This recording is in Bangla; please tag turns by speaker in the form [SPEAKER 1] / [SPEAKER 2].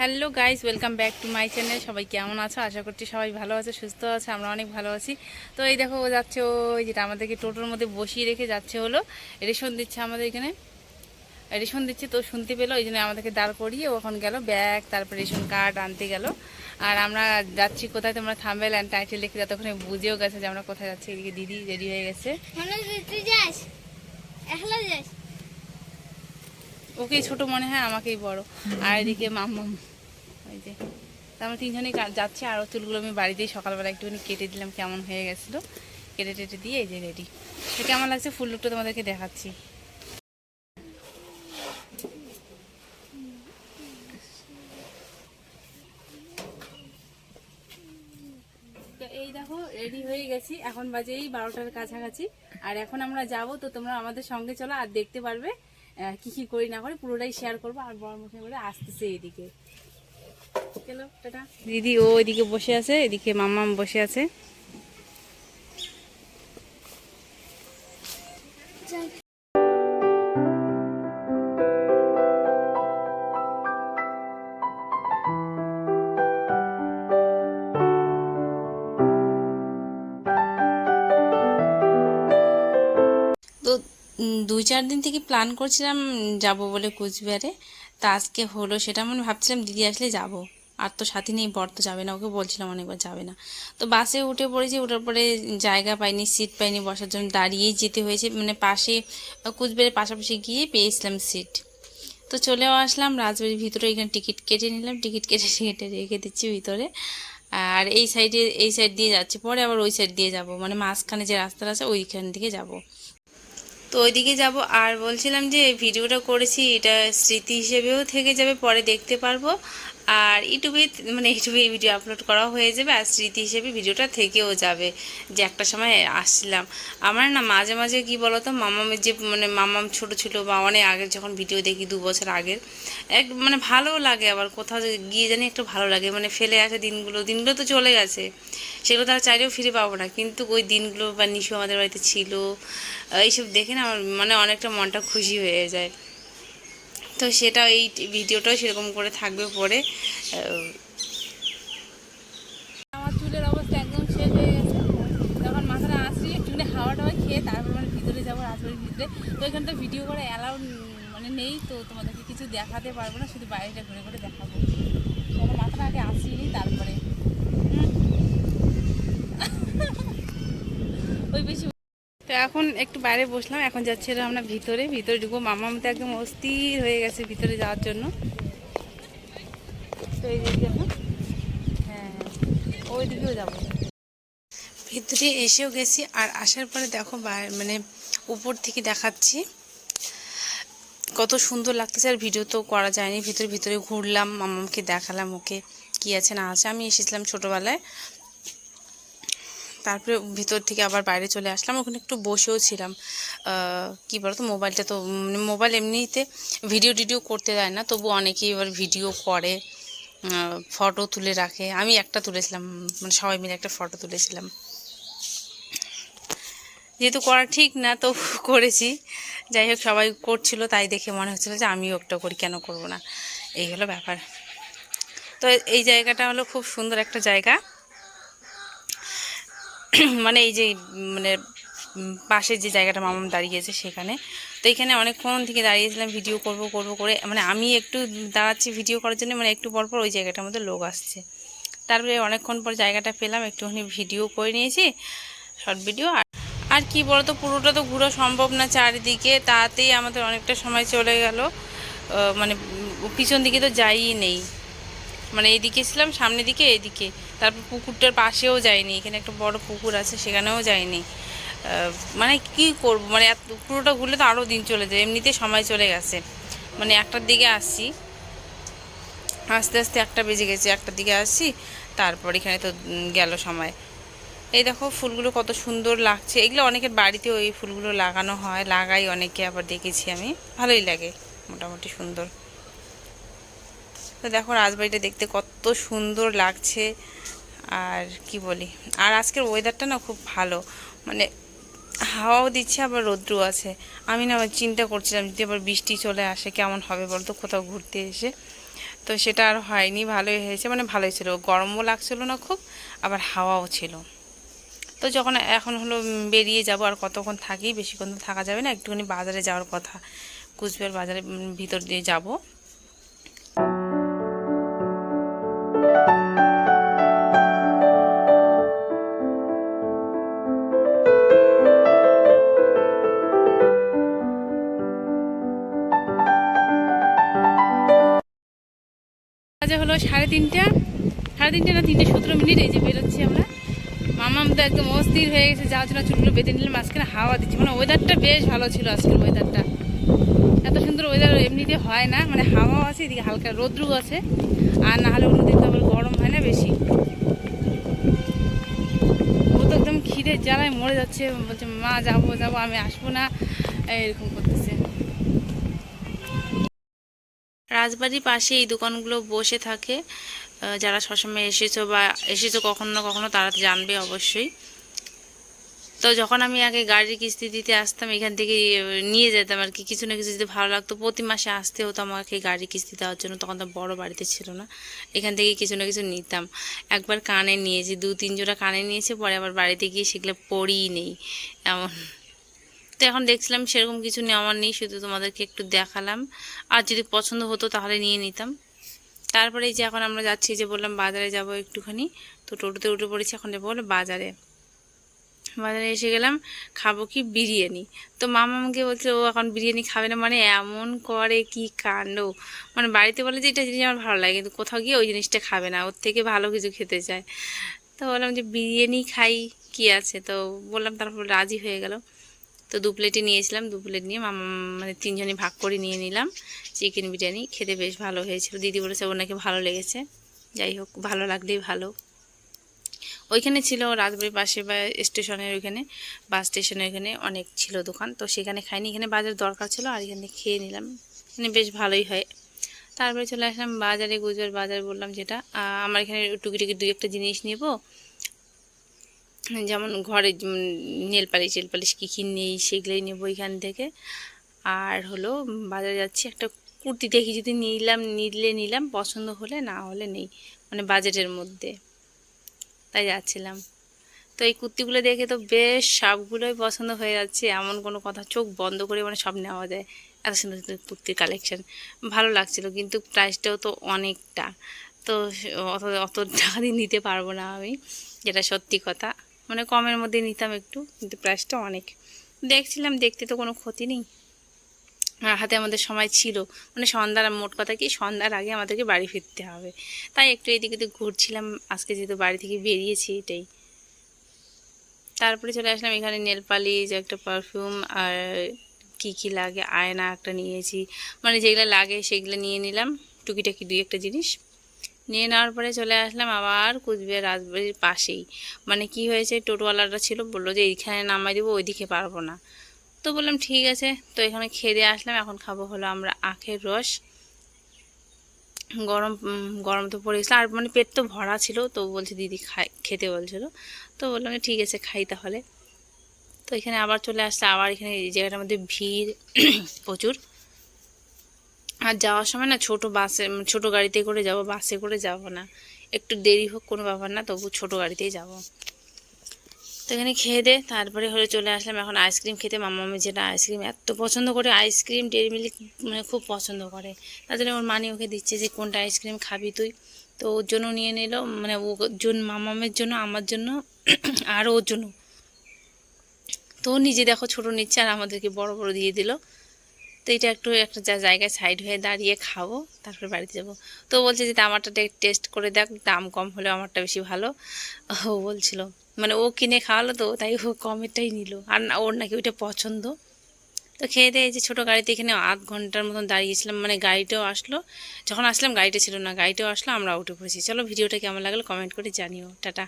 [SPEAKER 1] Hello guys, welcome back to my channel. সবাই কেমন আছো? আশা করছি সবাই ভালো আছে, সুস্থ আছে, আমরা অনেক ভালো আছি। তো এই দেখো, ও যাচ্ছে ওই যেটা আমাদেরকে টোটোর মধ্যে বসিয়ে রেখে যাচ্ছে হলো, রেশন দিচ্ছে আমাদের এখানে। রেশন দিচ্ছে, তো শুনতে পেল ওই জন্য আমাদেরকে দাঁড় করিয়ে ও এখন গেল, ব্যাগ, তারপর রেশন কার্ড আনতে গেল। আর আমরা যাচ্ছি কোথায়, তোমরা থামবেল অ্যান্ড টাইটেল লিখে যতক্ষণে বুঝেও গেছে যে আমরা কোথায় যাচ্ছি, এদিকে দিদি রেডি হয়ে গেছে
[SPEAKER 2] মনে তুই যাস একলা যাস
[SPEAKER 1] ওকেই ছোট মনে হয়, আমাকেই বড়। আর এদিকে মাম্মাম ওই যে। আমরা তিনজনেই যাচ্ছি, আর চুলগুলো আমি বাড়িতেই সকালবেলা একটুখানি কেটে দিলাম, কেমন হয়ে গেছিল। কেটে টেটে দিয়ে এই যে রেডি তো কেমন লাগছে ফুল লুকটা তোমাদেরকে দেখাচ্ছি। এই দেখো রেডি হয়ে গেছি। এখন বাজে এই বারোটার কাছাকাছি। আর এখন আমরা যাব, তো তোমরা আমাদের সঙ্গে চলো, আর দেখতে পারবে কি কি করি না করি পুরোটাই শেয়ার করব আর বড় মুখে করে আসতেছে এদিকে। গেল টাটা। দিদি ও এদিকে বসে আছে এদিকে মাম্মাম বসে আছে। চার দিন থেকে প্ল্যান করছিলাম যাব বলে কুচবিহারে। তা আজকে হলো সেটা আমি ভাবছিলাম দিদি আসলে যাব। আর তো সাথী নেই, বর তো যাবে না, ওকে বলছিলাম অনেকবার যাবে না। তো বাসে উঠে পড়েছি, উঠার পরে জায়গা পাইনি সিট পাইনি, বসার জন্য দাঁড়িয়েই যেতে হয়েছে। মানে পাশে, কুচবিহারের পাশাপাশি গিয়ে পেয়েছিলাম সিট তো চলেও আসলাম, রাজবাড়ির ভিতরে এখানে টিকিট কেটে নিলাম। টিকিট কেটে কেটে রেখে দিচ্ছি ভিতরে। আর এই সাইডে এই সাইড দিয়ে যাচ্ছি, পরে আবার ওই সাইড দিয়ে যাব। মানে মাঝখানে যে রাস্তাটা আছে, ওইখান থেকে যাব। তো ওইদিকে যাব। আর বলছিলাম যে ভিডিওটা করেছি, এটা স্মৃতি হিসেবেও থেকে যাবে, পরে দেখতে পারব। আর ইউটিউবে মানে ইউটিউবে এই ভিডিও আপলোড করা হয়ে যাবে আর স্মৃতি হিসেবে ভিডিওটা থেকেও যাবে, যে একটা সময় আসছিলাম। আমার না মাঝে মাঝে কি বলতো মামামের যে মানে মামাম ছোট ছিল বা অনেক আগের যখন ভিডিও দেখি, দু বছর আগের, এক মানে ভালো লাগে আবার কোথাও গিয়ে জানি একটু ভালো লাগে মানে ফেলে আসে দিনগুলো দিনগুলো তো চলে গেছে, সেগুলো তারা চাইলেও ফিরে পাবো না, কিন্তু ওই দিনগুলো বা নিশু আমাদের বাড়িতে ছিল এইসব দেখে না আমার মানে অনেকটা মনটা খুশি হয়ে যায়। তো সেটা এই ভিডিওটাও সেরকম করে থাকবে পরে। আমার চুলের অবস্থা একদম শেষ হয়ে গেছে। যখন মাথাটা আসছি একটুখানি হাওয়া খেয়ে তারপর মানে ভিতরে যাব রাজবাড়ির ভিতরে। তো এখানে তো ভিডিও করে অ্যালাউ মানে নেই, তো তোমাদেরকে কিছু দেখাতে পারব না, শুধু বাইরেটা ঘুরে ঘুরে দেখাবো। তখন মাথাটা আগে আসিনি, তারপরে ওই বেশি এখন একটু বাইরে বসলাম, এখন যাচ্ছিলাম আমরা ভিতরে। ভিতরে ঢুকবো। মামা মতো একদম অস্থির হয়ে গেছে ভিতরে যাওয়ার জন্য। হ্যাঁ ভিতরে এসেও গেছি, আর আসার পরে দেখো মানে উপর থেকে দেখাচ্ছি। কত সুন্দর লাগতেছে, আর ভিডিও তো করা যায়নি। ভিতরে ভিতরে ঘুরলাম মামাকে দেখালাম ওকে, কি আছে না আছে। আমি এসেছিলাম ছোটোবেলায়। তারপরে ভিতর থেকে আবার বাইরে চলে আসলাম। ওখানে একটু বসেও ছিলাম। কি বলতো, মোবাইলটা তো মানে মোবাইল এমনিতে ভিডিও টিডিও করতে দেয় না, তবু অনেকেই এবার ভিডিও করে ফটো তুলে রাখে। আমি একটা তুলেছিলাম মানে সবাই মিলে একটা ফটো তুলেছিলাম। যেহেতু করা ঠিক না তো করেছি। যাই হোক, সবাই করছিল, তাই দেখে মনে হচ্ছিল যে আমিও একটা করি, কেন করব না? এই হলো ব্যাপার। তো এই জায়গাটা হলো খুব সুন্দর একটা জায়গা। মানে এই যে মানে পাশে যে জায়গাটা মামাম দাঁড়িয়েছে সেখানে। তো এখানে অনেকক্ষণ থেকে দাঁড়িয়েছিলাম ভিডিও করব করব, করে। মানে আমি একটু দাঁড়াচ্ছি ভিডিও করার জন্য মানে একটু পর পর ওই জায়গাটার মধ্যে লোক আসছে। তারপরে অনেকক্ষণ পর জায়গাটা পেলাম, একটুখানি ভিডিও করে নিয়েছি শর্ট ভিডিও আর আর কি বলতো, পুরোটা তো ঘোরা সম্ভব না চারিদিকে। তাতেই আমাদের অনেকটা সময় চলে গেল। মানে পিছন দিকে তো যাইই নেই। মানে এইদিকে ছিলাম সামনের দিকে এইদিকে। তারপর পুকুরটার পাশেও যাইনি, এখানে একটা বড় পুকুর আছে, সেখানেও যাইনি। মানে কি করব? মানে পুরোটা ঘুরলে তো আরও দিন চলে যায়, এমনিতে সময় চলে গেছে। মানে একটার দিকে আসছি, আস্তে আস্তে একটা বেজে গেছে, একটার দিকে আসছি, তারপর এখানে তো গেল সময়। এই দেখো ফুলগুলো কত সুন্দর লাগছে। এগুলো অনেকের বাড়িতেও এই ফুলগুলো লাগানো হয়, লাগাই অনেকে আবার দেখেছি আমি। ভালোই লাগে, মোটামুটি সুন্দর। তো দেখো রাজবাড়িটা দেখতে কত সুন্দর লাগছে। আর কি বলি? আর আজকের ওয়েদারটা না খুব ভালো। মানে হাওয়াও দিচ্ছে, আবার রৌদ্রও আছে। আমি না আবার চিন্তা করছিলাম যদি আবার বৃষ্টি চলে আসে, কেমন হবে বলতো কোথাও ঘুরতে এসে। তো সেটা আর হয়নি, ভালোই হয়েছে। মানে ভালোই ছিল। গরমও লাগছিল না খুব, আবার হাওয়াও ছিল। তো যখন এখন হলো বেরিয়ে যাব, আর কতক্ষণ থাকি, বেশিক্ষণ তো থাকা যাবে না। একটুখানি বাজারে যাওয়ার কথা। কুচবিহার বাজারে ভিতর দিয়ে যাব। বাজে হলো সাড়ে তিনটা। সাড়ে তিনটে না তিনটে সতেরো মিনিট, এই যে বেরোচ্ছি আমরা। মামাম তো একদম অস্থির হয়ে গেছে, যাওয়ার জন্য চুলগুলো বেঁধে নিলাম, মাঝখানে হাওয়া দিচ্ছে। মানে ওয়েদারটা বেশ ভালো ছিল আজকের ওয়েদারটা এত সুন্দর ওয়েদার এমনিতে হয় না মানে হাওয়াও আছে, এদিকে হালকা রোদ্রু আছে। আর না হলে অন্যদিন তো আবার গরম হয় না বেশি। ও তো একদম খিদে জ্বালায় মরে যাচ্ছে, বলছে, মা, যাব যাব, আমি আসব না। এরকম রাজবাড়ির পাশে এই দোকানগুলো বসে থাকে। যারা সবসময় এসেছ বা এসেছ কখনো না কখনো তারা জানবে অবশ্যই। তো যখন আমি আগে গাড়ির কিস্তি দিতে আসতাম, এখান থেকে নিয়ে যেতাম আর কি। কিছু না কিছু যদি ভালো লাগতো, প্রতি মাসে আসতে হতো আমাকে গাড়ির কিস্তি দেওয়ার জন্য। তখন তো বড় বাড়িতে ছিল না। এখান থেকে কিছু না কিছু নিতাম। একবার কানে নিয়েছি দু তিন জোড়া কানে নিয়েছি, পরে আবার বাড়িতে গিয়ে সেগুলো পড়িই নেই। এমন। তো এখন দেখছিলাম সেরকম কিছু নেওয়ার নেই, শুধু তোমাদেরকে একটু দেখালাম। আর যদি পছন্দ হতো তাহলে নিয়ে নিতাম। তারপরে যে এখন আমরা যাচ্ছি যে বললাম বাজারে যাব একটুখানি, তো টোটোতে উঠে পড়েছি এখন যাব বলে বাজারে। বাজারে এসে গেলাম, খাব কি বিরিয়ানি। তো মামা আমাকে বলছে, ও এখন বিরিয়ানি খাবে না মানে এমন করে কি কাণ্ড? মানে বাড়িতে বলে যে, এটা জিনিস আমার ভালো লাগে, কিন্তু কোথাও গিয়ে ওই জিনিসটা খাবে না, ওর থেকে ভালো কিছু খেতে চায়। তো বললাম যে, বিরিয়ানি খাই, কি আছে? তো বললাম তারপর রাজি হয়ে গেল। তো দু প্লেটই নিয়েছিলাম, দু প্লেট নিয়ে মানে তিনজনই ভাগ করে নিয়ে নিলাম চিকেন বিরিয়ানি, খেতে বেশ ভালো হয়েছিল। দিদি বলেছে ওর নাকি ভালো লেগেছে। যাই হোক, ভালো লাগলেই ভালো। ওইখানে ছিল রাজবাড়ির পাশে বা স্টেশনের ওইখানে, বাস স্টেশনের ওইখানে অনেক ছিল দোকান, তো সেখানে খাইনি। এখানে বাজার দরকার ছিল, আর এখানে খেয়ে নিলাম। এখানে বেশ ভালোই হয়। তারপরে চলে আসলাম বাজারে গুজবার বাজার বললাম যেটা। আমার এখানে টুকিটুকি দুই একটা জিনিস নেব। যেমন ঘরে নেল পালিশ, টেল পালিশ কী কী নেই সেগুলোই নেব এখান থেকে। আর হলো বাজারে যাচ্ছি, একটা কুর্তি দেখি, যদি নিলাম, নিলে নিলাম, পছন্দ হলে না হলে নেই মানে বাজেটের মধ্যে। তাই যাচ্ছিলাম। তো এই কুর্তিগুলো দেখে তো বেশ সবগুলোই পছন্দ হয়ে যাচ্ছে, এমন কোনো কথা, চোখ বন্ধ করে মানে সব নেওয়া যায়। এত সুন্দর সুন্দর কুর্তির কালেকশান ভালো লাগছিল, কিন্তু প্রাইসটাও তো অনেকটা। তো অত অত টাকা দিয়ে নিতে পারব না আমি, যেটা সত্যি কথা। মানে কমের মধ্যে নিতাম একটু, কিন্তু প্রাইসটা অনেক। দেখছিলাম, দেখতে তো কোনো ক্ষতি নেই। আর হাতে আমাদের সময় ছিল। মানে সন্ধ্যার মোট কথা কি, সন্ধ্যার আগে আমাদেরকে বাড়ি ফিরতে হবে। তাই একটু এদিকে ওদিক ঘুরছিলাম, আজকে যেহেতু বাড়ি থেকে বেরিয়েছি এটাই। তারপরে চলে আসলাম এখানে নেল পালিশ একটা পারফিউম আর কি কি লাগে, আয়না একটা নিয়েছি। মানে যেগুলো লাগে সেগুলো নিয়ে নিলাম। টুকিটাকি দুই একটা জিনিস। নিয়ে নেওয়ার পরে চলে আসলাম আবার কুচবিহার রাজবাড়ির পাশেই। মানে কি হয়েছে টোটোওয়ালাটা ছিল, বলল যে এইখানে নামাই দেবো, ওইদিকে পারব না। তো বললাম, ঠিক আছে। তো এখানে খেয়ে আসলাম, এখন খাব হলো আমরা আখের রস। গরম গরম তো পড়ে গেছিল আর মানে পেট তো ভরা ছিল, তো বলছে দিদি খাই, খেতে বলছিল। তো বললাম ঠিক আছে, খাই তাহলে। তো এখানে আবার চলে আসছে আবার এখানে এই জায়গাটার মধ্যে ভিড়, প্রচুর। আর যাওয়ার সময় না ছোট বাসে ছোট গাড়িতে করে যাব, বাসে করে যাব না। একটু দেরি হোক, কোনো ব্যাপার না, তবু ছোট গাড়িতেই যাব। তো এখানে খেয়ে দে, তারপরে হলে চলে আসলাম। এখন আইসক্রিম খেতে মামা মামি যেটা আইসক্রিম এত পছন্দ করে, আইসক্রিম ডেরি মিল্ক মানে খুব পছন্দ করে। তার জন্য ওর মানি ওকে দিচ্ছে যে, কোনটা আইসক্রিম খাবি তুই? তো ওর জন্য নিয়ে নিল মানে ওর জন্য, মামামের জন্য, আমার জন্য, আর ওর জন্য। তো ও নিজে দেখো ছোট নিচ্ছে আর আমাদেরকে বড় বড় দিয়ে দিল। তো এটা একটু একটা যা জায়গায় সাইড হয়ে দাঁড়িয়ে খাব, তারপরে বাড়িতে যাব। তো বলছে যে আমারটা টেস্ট করে দেখ, দাম কম হলে আমারটা বেশি ভালো। ও বলছিল মানে ও কিনে খাওয়ালো তো, তাই ও কমেরটাই নিল। আর ওর নাকি ওইটা পছন্দ। তো খেয়ে দিয়ে যে ছোটো গাড়িতে এখানে আধ ঘণ্টার মতন দাঁড়িয়েছিলাম মানে গাড়িটাও আসলো। যখন আসলাম, গাড়িটা ছিল না, গাড়িটাও আসলো, আমরা উঠে পড়েছি। চলো, ভিডিওটা কেমন লাগল কমেন্ট করে জানিও। টাটা।